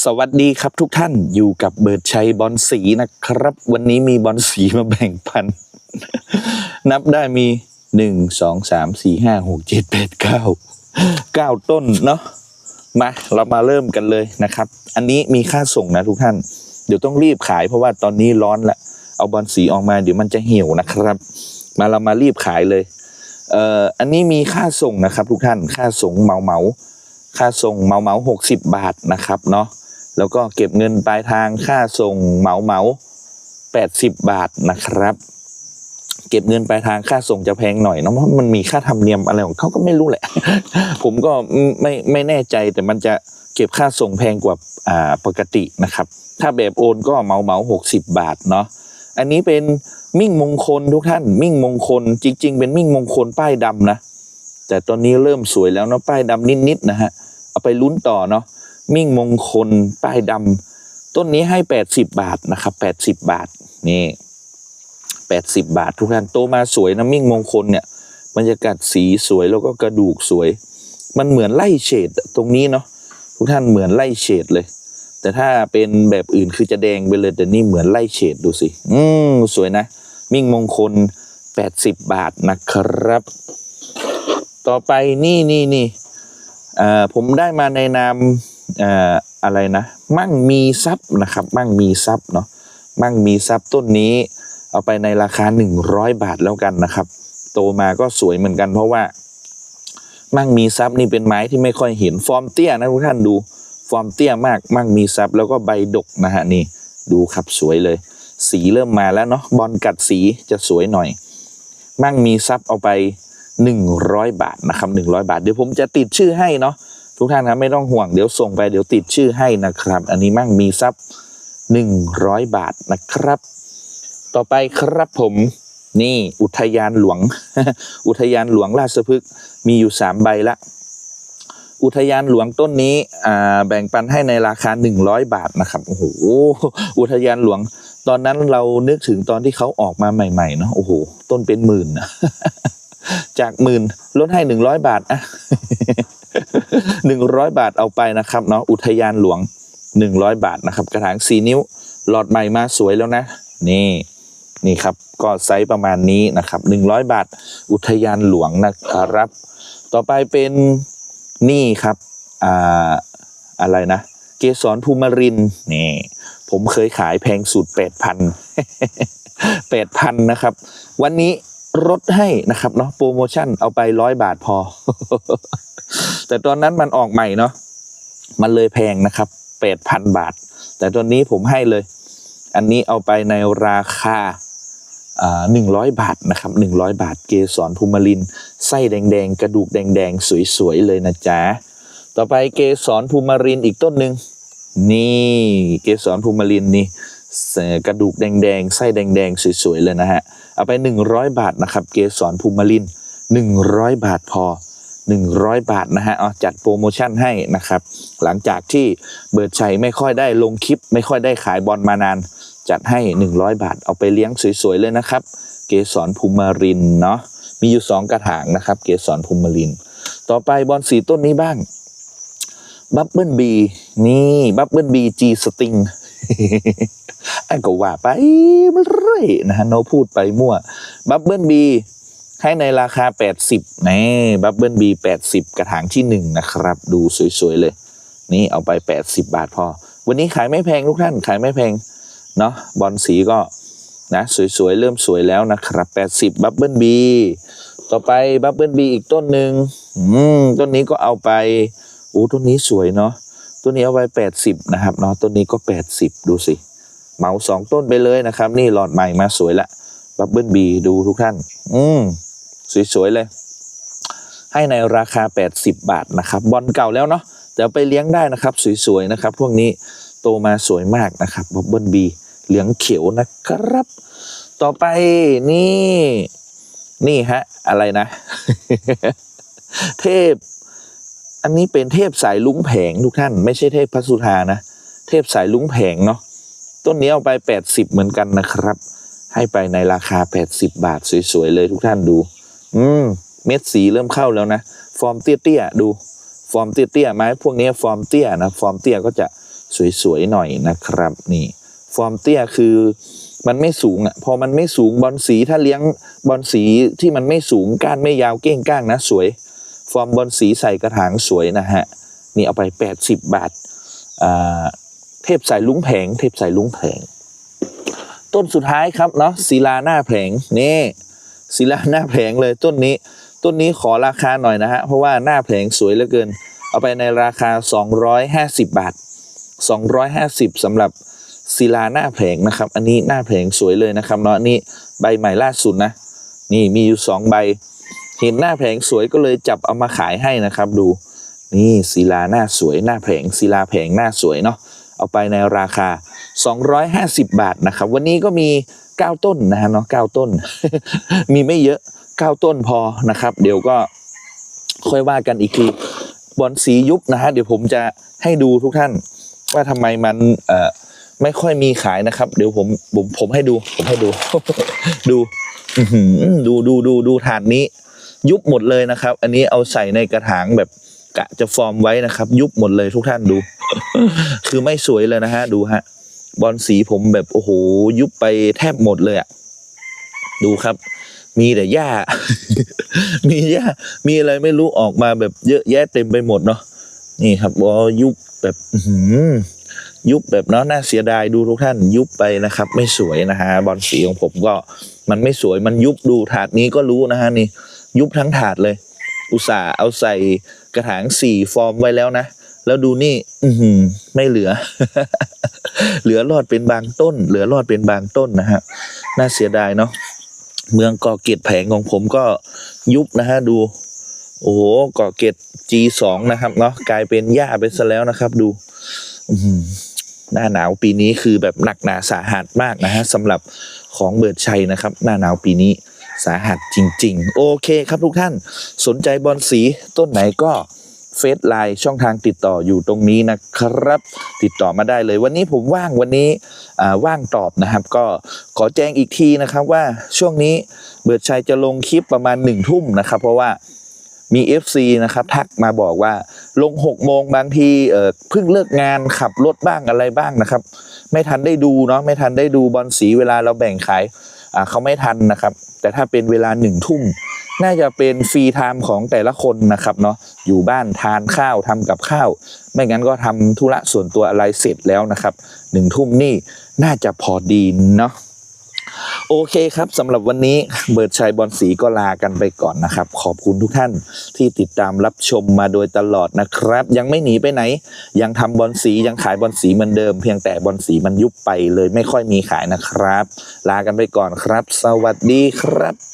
สวัสดีครับทุกท่านอยู่กับเบิร์ดชัยบอลสีนะครับ วันนี้มีบอลสีมาแบ่งปัน นับได้มีหนึ่งสองสามสี่ห้าหกเจ็ดแปดเก้าเก้าต้นเนาะมาเรามาเริ่มกันเลยนะครับ อันนี้มีค่าส่งนะทุกท่าน เดี๋ยวต้องรีบขายเพราะว่าตอนนี้ร้อนละเอาบอลสีออกมาเดี๋ยวมันจะเหี่ยวนะครับ มาเรามารีบขายเลยเอ่ออันนี้มีค่าส่งนะครับ ทุกท่านค่าส่งเมาเมาค่าส่งเมาเมาหกสิบบาทนะครับเนาะ แล้วก็เก็บเงินปลายทางค่าส่งเหมาเหมาแปดสิบบาทนะครับ เก็บเงินปลายทางค่าส่งจะแพงหน่อยเนาะเพราะมันมีค่าธรรมเนียมอะไรของเขาก็ไม่รู้แหละ ผมก็ไม่ไม่แน่ใจแต่มันจะเก็บค่าส่งแพงกว่าอ่าปกตินะครับ ถ้าแบบโอนก็เหมาเหมาหกสิบบาทเนาะอันนี้เป็นมิ่งมงคลทุกท่าน มิ่งมงคลจริง ๆ เป็นมิ่งมงคลป้ายดำนะ แต่ตอนนี้เริ่มสวยแล้วเนาะป้ายดำนิดๆนะฮะเอาไปลุ้นต่อเนาะ มิ่งมงคล ป้ายดำต้นนี้ให้แปดสิบบาทนะครับแปดสิบบาทนี่แปดสิบบาท ทุกท่านโตมาสวยนะมิ่งมงคลเนี่ยบรรยากาศสีสวยแล้วก็กระดูกสวย มันเหมือนไล่เฉดตรงนี้เนาะทุกท่านเหมือนไล่เฉดเลย แต่ถ้าเป็นแบบอื่นคือจะแดงไปเลยแต่นี่เหมือนไล่เฉดดูสิ อืมสวยนะ มิ่งมงคล 80 บาทนะครับ ต่อไปนี่นี่นี่เอ่อผมได้มาในนาม อ่ออะไรนะมั่งมีทรัพย์นะครับ มั่งมีทรัพย์เนาะมั่งมีทรัพย์ต้นนี้เอาไปในราคา 100 บาทแล้วกันนะครับ โตมาก็สวยเหมือนกัน เพราะว่า มั่งมีทรัพย์นี่เป็นไม้ที่ไม่ค่อยเห็นฟอร์มเตี้ยนะทุกท่านดูฟอร์มเตี้ยมาก มั่งมีทรัพย์แล้วก็ใบดกนะฮะนี่ดูครับสวยเลย สีเริ่มมาแล้วเนาะบอลกัดสีจะสวยหน่อย มั่งมีทรัพย์เอาไป 100 บาทนะครับ100 บาทเดี๋ยวผมจะติดชื่อให้เนาะ ทุกท่านครับไม่ต้องห่วงเดี๋ยวส่งไปเดี๋ยวติดชื่อให้นะครับ อันนี้มั่งมีทรัพย์100 บาทนะครับ ต่อไปครับผมนี่อุทยานหลวง อุทยานหลวงราชพฤกษ์มีอยู่สามใบละอุทยานหลวงต้นนี้อ่าแบ่งปันให้ในราคา 100 บาทนะครับโอ้โหอุทยานหลวง ตอนนั้นเรานึกถึงตอนที่เขาออกมาใหม่ๆเนาะโอ้โหต้นเป็นหมื่นนะจากหมื่นลดให้ 100 บาทอะ 100บาทเอาไปนะครับเนาะอุทยานหลวง100บาทนะครับ กระถาง4นิ้วหลอดใหม่มาสวยแล้วนะ นี่นี่ครับก็ไซส์ประมาณนี้นะครับ100บาท อุทยานหลวงนะครับ ต่อไปเป็นนี่ครับอ่าอะไรนะ เกสรภูมิรินนี่ ผมเคยขายแพงสุด8,000 8,000นะครับ วันนี้ลดให้นะครับเนาะโปรโมชั่นเอาไปร้อยบาทพอ แต่ตอนนั้นมันออกใหม่เนาะมันเลยแพงนะครับ8,000บาท แต่ตอนนี้ผมให้เลย อันนี้เอาไปในราคาหนึ่งร้อยบาทนะครับหนึ่งร้อยบาทเกสรภูมิลินไส้แดงๆ กระดูกแดงๆ สวยๆ เลยนะจ๊ะ ต่อไปเกสรภูมิรินอีกต้นหนึ่งนี่เกสรภูมิลินนี่กระดูกแดงๆ ไส้แดงๆ สวยๆ เลยนะฮะ เอาไป 100 บาทนะครับ เกสรภูมิลินทร์100 บาทพอ 100 บาทนะฮะเอาจัดโปรโมชั่นให้นะครับ หลังจากที่เบิร์ดชัยไม่ค่อยได้ลงคลิป ไม่ค่อยได้ขายบอลมานาน จัดให้ 100 บาท เอาไปเลี้ยงสวยๆเลยนะครับ เกสรภูมิรินเนาะมีอยู่ 2 กระถางนะครับ เกสรภูมิริน ต่อไปบอลสีต้นนี้บ้างบับเบิลบีนี่บับเบิลบีจีสติงอันก็ว่าไปเรื่อยนะฮะโนพูดไปมั่วบับเบิลบี ให้ในราคา 80นี่บับเบิลบี80 กระถางที่ 1 นะครับ ดูสวย ๆ เลย นี่เอาไป 80 บาทพอ วันนี้ขายไม่แพงทุกท่านขายไม่แพง เนาะบอลสีก็นะสวย ๆ เริ่มสวยแล้วนะครับ 80 บับเบิลบีต่อไปบับเบิลบีอีกต้นหนึ่งอืมต้นนี้ก็เอาไปโอ้ต้นนี้สวยเนาะต้นนี้เอาไป 80 นะครับเนาะต้นนี้ก็ 80 ดูสิเหมาสองต้นไปเลยนะครับ นี่หลอดใหม่มาสวยละบับเบิลบีดูทุกท่าน อืม สวยๆเลย ให้ในราคา 80 บาทนะครับบอลเก่าแล้วเนาะแต่ไปเลี้ยงได้นะครับสวยๆนะครับพวกนี้โตมาสวยมากนะครับบับเบิลบีเหลืองเขียวนะครับ ต่อไปนี่ นี่ฮะ อะไรนะ เทพ อันนี้เป็นเทพสายลุงแผงทุกท่าน ไม่ใช่เทพพระสุธานะ เทพสายลุงแผงเนาะต้นนี้เอาไป 80 เหมือนกันนะครับ ให้ไปในราคา 80 บาทสวยๆเลยทุกท่านดู อืม เม็ดสีเริ่มเข้าแล้วนะ ฟอร์มเตี้ยๆดู ฟอร์มเตี้ยๆไม้พวกนี้ฟอร์มเตี้ยนะ ฟอร์มเตี้ยก็จะสวยๆหน่อยนะครับ นี่ ฟอร์มเตี้ยคือมันไม่สูงอะ พอมันไม่สูงบอลสีถ้าเลี้ยงบอลสีที่มันไม่สูงก้านไม่ยาวเก้งก้างนะ สวย ฟอร์มบอลสีใส่กระถางสวยนะฮะ นี่เอาไป 80 บาทอ่าเทพสายลุงแผง เทพสายลุงแผง ต้นสุดท้ายครับเนาะศิลาหน้าแผงนี่ ศิลาหน้าแผงเลยต้นนี้ ต้นนี้ขอราคาหน่อยนะฮะ เพราะว่าหน้าแผงสวยเหลือเกิน เอาไปในราคา 250 บาท 250สำหรับศิลาหน้าแผงนะครับ อันนี้หน้าแผงสวยเลยนะครับเนาะนี่ใบใหม่ล่าสุดนะ นี่มีอยู่สองใบ เห็นหน้าแผงสวยก็เลยจับเอามาขายให้นะครับ ดู นี่ศิลาหน้าสวยหน้าแผงศิลาแผงหน้าสวยเนาะ เอาไปในราคา 250 บาทนะครับ วันนี้ก็มี 9ต้นนะฮะเนาะ9ต้น มีไม่เยอะ9ต้นพอนะครับ เดี๋ยวก็ค่อยว่ากันอีกทีบอลสียุบนะฮะเดี๋ยวผมจะให้ดูทุกท่าน ว่าทำไมมันเอ่อไม่ค่อยมีขายนะครับ เดี๋ยวผมผมผมให้ดูผมให้ดู ดูดูดูดูดูถาดนี้ ยุบหมดเลยนะครับ อันนี้เอาใส่ในกระถางแบบกะจะฟอร์มไว้นะครับ ยุบหมดเลยทุกท่านดู คือไม่สวยเลยนะฮะดูฮะ บอลสีผมแบบโอ้โหยุบไปแทบหมดเลยอะดูครับ มีแต่หญ้า มีหญ้า มีอะไรไม่รู้ออกมาแบบเยอะแยะเต็มไปหมดเนาะนี่ครับบอยุบแบบหือยุบแบบเนาะน่าเสียดายดูทุกท่านยุบไปนะครับ ไม่สวยนะฮะบอลสีของผมก็มันไม่สวยมันยุบดูถาดนี้ก็รู้นะฮะนี่ ยุบทั้งถาดเลย อุตส่าห์เอาใส่กระถางสี่ฟอร์มไว้แล้วนะ แล้วดูนี่ อืไม่เหลือ เหลือรอดเป็นบางต้น เหลือรอดเป็นบางต้นนะฮะ น่าเสียดายเนาะ เมืองกาะเกร็ดแผงของผมก็ยุบนะฮะ ดู โอ้โหกาะเกร็ด G2 นะครับเนาะ กลายเป็นหญ้าไปซะแล้วนะครับ ดู อือหือหน้าหนาวปีนี้คือแบบหนักหนาสาหัสมากนะฮะสำหรับของเบิร์ดชัยนะครับ หน้าหนาวปีนี้สาหัสจริง ๆ โอเคครับทุกท่าน สนใจบอลสีต้นไหนก็ เฟซไลน์ช่องทางติดต่ออยู่ตรงนี้นะครับ ติดต่อมาได้เลย วันนี้ผมว่างวันนี้ว่างตอบนะครับ ก็ขอแจ้งอีกทีนะครับว่าช่วงนี้เบิร์ดชัยจะลงคลิปประมาณหนึ่งทุ่มนะครับ เพราะว่ามี FC นะครับทักมาบอกว่าลง 6 โมงบางทีเพิ่งเลิกงานขับรถบ้างอะไรบ้างนะครับ ไม่ทันได้ดูเนาะไม่ทันได้ดูบอลสีเวลาเราแบ่งขายเขาไม่ทันนะครับ แต่ถ้าเป็นเวลาหนึ่งทุ่ม น่าจะเป็นฟรีไทม์ของแต่ละคนนะครับเนาะอยู่บ้านทานข้าวทำกับข้าว ไม่งั้นก็ทำธุระส่วนตัวอะไรเสร็จแล้วนะครับหนึ่งทุ่มนี่น่าจะพอดีเนาะโอเคครับสำหรับวันนี้เบิร์ดชัยบอลสีก็ลากันไปก่อนนะครับ ขอบคุณทุกท่านที่ติดตามรับชมมาโดยตลอดนะครับ ยังไม่หนีไปไหน ยังทำบอลสียังขายบอลสีเหมือนเดิม เพียงแต่บอลสีมันยุบไปเลยไม่ค่อยมีขายนะครับ ลากันไปก่อนครับ สวัสดีครับ